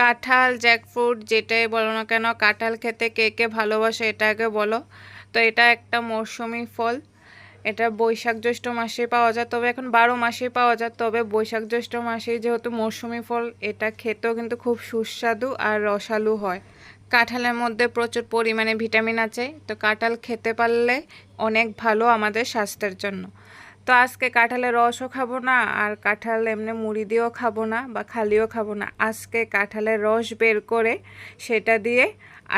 কাঁঠাল জ্যাকফ্রুট যেটাই বলো না কেন, কাঁঠাল খেতে কে কে ভালোবাসে এটা আগে বলো। তো এটা একটা মৌসুমি ফল। এটা বৈশাখ জ্যৈষ্ঠ মাসে পাওয়া যায়, তবে এখন বারো মাসেই পাওয়া যায়, তবে বৈশাখ জ্যৈষ্ঠ মাসেই যেহেতু মৌসুমি ফল, এটা খেতেও কিন্তু খুব সুস্বাদু আর রসালু হয়। কাঁঠালের মধ্যে প্রচুর পরিমাণে ভিটামিন আছে, তো কাঁঠাল খেতে পারলে অনেক ভালো আমাদের স্বাস্থ্যের জন্য। তো আজকে কাঁঠালের রসও খাব না, আর কাঁঠাল এমনি মুড়ি দিয়েও খাব না বা খালিও খাব না। আজকে কাঁঠালের রস বের করে সেটা দিয়ে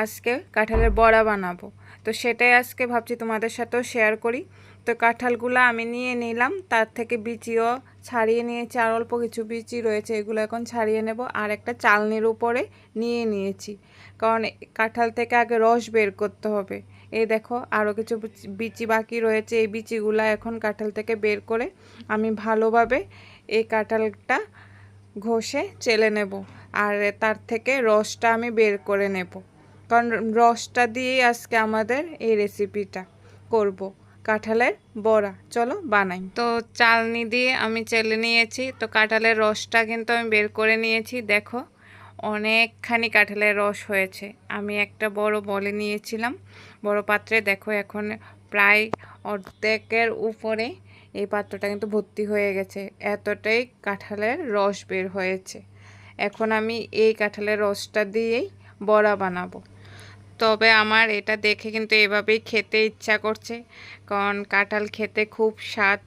আজকে কাঁঠালের বড়া বানাবো। তো সেটাই আজকে ভাবছি তোমাদের সাথেও শেয়ার করি। তো কাঁঠালগুলো আমি নিয়ে নিলাম। তার থেকে বিচিও ছাড়িয়ে নিয়েছি। আর অল্প কিছু বিচি রয়েছে, এগুলো এখন ছাড়িয়ে নেব। আর একটা চালনির উপরে নিয়ে নিয়েছি। কারণ কাঁঠাল থেকে আগে রস বের করতে হবে। এই দেখো, আরও কিছু বিচি- বাকি রয়েছে। এই বিচিগুলো এখন কাঁঠাল থেকে বের করে আমি ভালোভাবে এই কাঁঠালটা ঘষে চেলে নেব। আর তার থেকে রসটা আমি বের করে নেব। কারণ রসটা দিয়েই আজকে আমাদের এই রেসিপিটা করব। কাঁঠালের বড়া, চলো বানাই। তো চালনি দিয়ে আমি চেলে নিয়েছি, তো কাঁঠালের রসটা কিন্তু আমি বের করে নিয়েছি, দেখো অনেকখানি কাঁঠালের রস হয়েছে। আমি একটা বড় বলে নিয়েছিলাম, বড় পাত্রে দেখো এখন প্রায় অর্ধেকের উপরে এই পাত্রটা কিন্তু ভর্তি হয়ে গেছে, এতটাই কাঁঠালের রস বের হয়েছে। এখন আমি এই কাঁঠালের রসটা দিয়েই বড়া বানাবো। তবে আমার এটা দেখে কিন্তু এভাবেই খেতে ইচ্ছা করছে। কারণ কাঁঠাল খেতে খুব স্বাদ,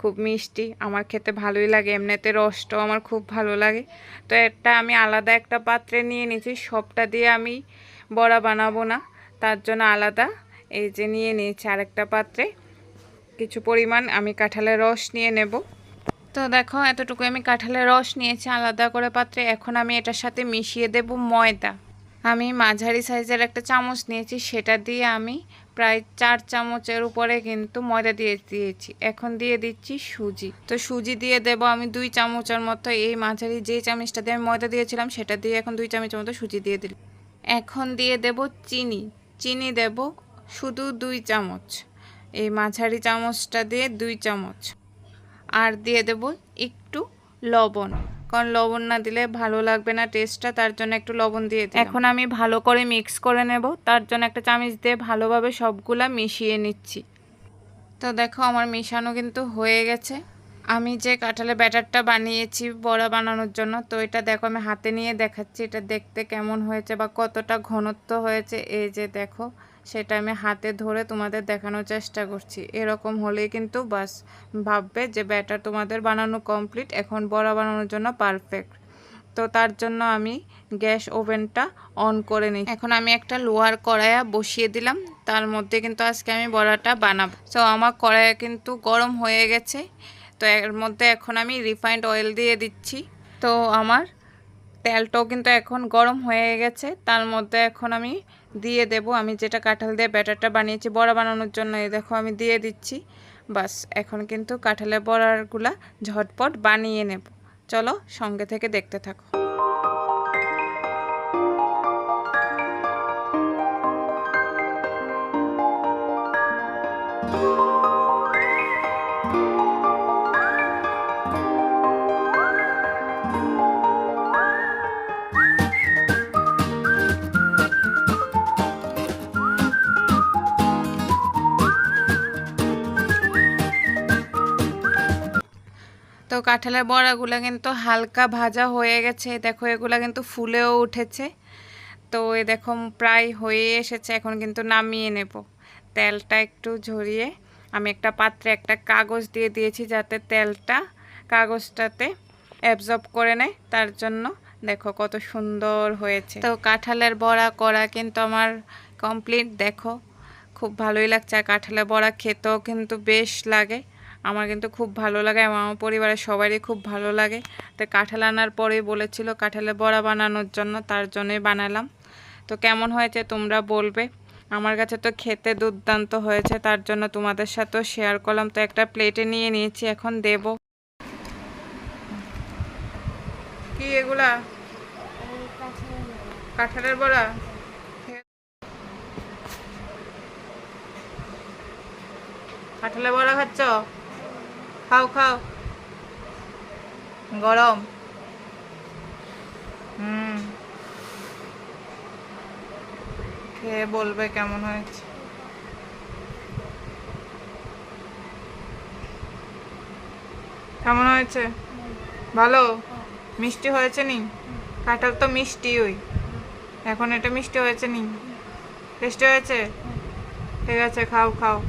খুব মিষ্টি। আমার খেতে ভালোই লাগে, এমনিতে রসটাও আমার খুব ভালো লাগে। তো এটা আমি আলাদা একটা পাত্রে নিয়ে নিয়েছি, সবটা দিয়ে আমি বড়া বানাবো না, তার জন্য আলাদা। এই যে নিয়ে নিয়েছি আরেকটা পাত্রে। কিছু পরিমাণ আমি কাঁঠালের রস নিয়ে নেব। তো দেখো এতটুকু আমি কাঁঠালের রস নিয়েছি আলাদা করে পাত্রে। এখন আমি এটার সাথে মিশিয়ে দেব ময়দা। আমি মাঝারি সাইজের একটা চামচ নিয়েছি, সেটা দিয়ে আমি প্রায় চার চামচের উপরে কিন্তু ময়দা দিয়ে দিয়েছি। এখন দিয়ে দিচ্ছি সুজি। তো সুজি দিয়ে দেব আমি দুই চামচের মতো। এই মাঝারি যে চামচটা দিয়ে আমি ময়দা দিয়েছিলাম, সেটা দিয়ে এখন দুই চামচের মতো সুজি দিয়ে দিলাম। এখন দিয়ে দেব চিনি। চিনি দেব শুধু দুই চামচ। এই মাঝারি চামচটা দিয়ে দুই চামচ। আর দিয়ে দেব একটু লবণ। কারণ লবণ না দিলে ভালো লাগবে না টেস্টটা তার জন্য একটু লবণ দিয়ে এখন আমি ভালো করে মিক্স করে নেব তার জন্য একটা চামচ দিয়ে ভালোভাবে সবগুলা মিশিয়ে নিচ্ছি। তো দেখো আমার মিশানো কিন্তু হয়ে গেছে। আমি যে কাঁঠালের ব্যাটারটা বানিয়েছি বড়া বানানোর জন্য তো এটা দেখো আমি হাতে নিয়ে দেখাচ্ছি এটা দেখতে কেমন হয়েছে বা কতটা ঘনত্ব হয়েছে এই যে দেখো। সেটা আমি হাতে ধরে তোমাদের দেখানোর চেষ্টা করছি। এরকম হলেই কিন্তু বাস, ভাববে যে ব্যাটার তোমাদের বানানো কমপ্লিট এখন বড়া বানানোর জন্য পারফেক্ট তো তার জন্য আমি গ্যাস ওভেনটা অন করে নিই। এখন আমি একটা লোহার কড়াইয়া বসিয়ে দিলাম, তার মধ্যে কিন্তু আজকে আমি বড়াটা বানাবো। তো আমার কড়াইয়া কিন্তু গরম হয়ে গেছে, তো এর মধ্যে এখন আমি রিফাইন্ড অয়েল দিয়ে দিচ্ছি। তো আমার তেলটাও কিন্তু এখন গরম হয়ে গেছে, তার মধ্যে এখন আমি দিয়ে দেব। আমি যেটা কাঁঠাল দিয়ে ব্যাটারটা বানিয়েছি বড়া বানানোর জন্য, এই দেখো আমি দিয়ে দিচ্ছি। বাস, এখন কিন্তু কাঁঠালের বড়াগুলা ঝটপট বানিয়ে নেব। চলো সঙ্গে থেকে দেখতে থাকো। তো কাঁঠালের বড়াগুলো কিন্তু হালকা ভাজা হয়ে গেছে। দেখো, এগুলো কিন্তু ফুলেও উঠেছে। তো এ দেখো, প্রায় হয়ে এসেছে, এখন কিন্তু নামিয়ে নেব। তেলটা একটু ঝরিয়ে আমি একটা পাত্রে একটা কাগজ দিয়ে দিয়েছি যাতে তেলটা কাগজটাতে অ্যাবজর্ব করে নেয়। তার জন্য দেখো কত সুন্দর হয়েছে। তো কাঁঠালের বড়া করা কিন্তু আমার কমপ্লিট দেখো, খুব ভালোই লাগছে। আর কাঁঠালের বড়া খেতেও কিন্তু বেশ লাগে। আমার কিন্তু খুব ভালো লাগে এবং আমার পরিবারের সবারই খুব ভালো লাগে। তো কাঁঠাল আনার পরেই বলেছিল কাঁঠালের বড়া বানানোর জন্য, তার জন্যই বানালাম। তো কেমন হয়েছে তোমরা বলবে। আমার কাছে তো খেতে দুর্দান্ত হয়েছে, তার জন্য তোমাদের সাথেও শেয়ার করলাম। তো একটা প্লেটে নিয়ে নিয়েছি, এখন দেব। কি এগুলা? কাঁঠালের বড়া? কাঁঠালের বড়া খাচ্ছ? খাও খাও। গরম। হুম। খেয়ে বলবে কেমন হয়েছে। কেমন হয়েছে? ভালো? মিষ্টি হয়েছে নি? কাঁঠাল তো মিষ্টি ওই। এখন এটা মিষ্টি হয়েছে নি? টেস্টি হয়েছে? ঠিক আছে, খাও খাও।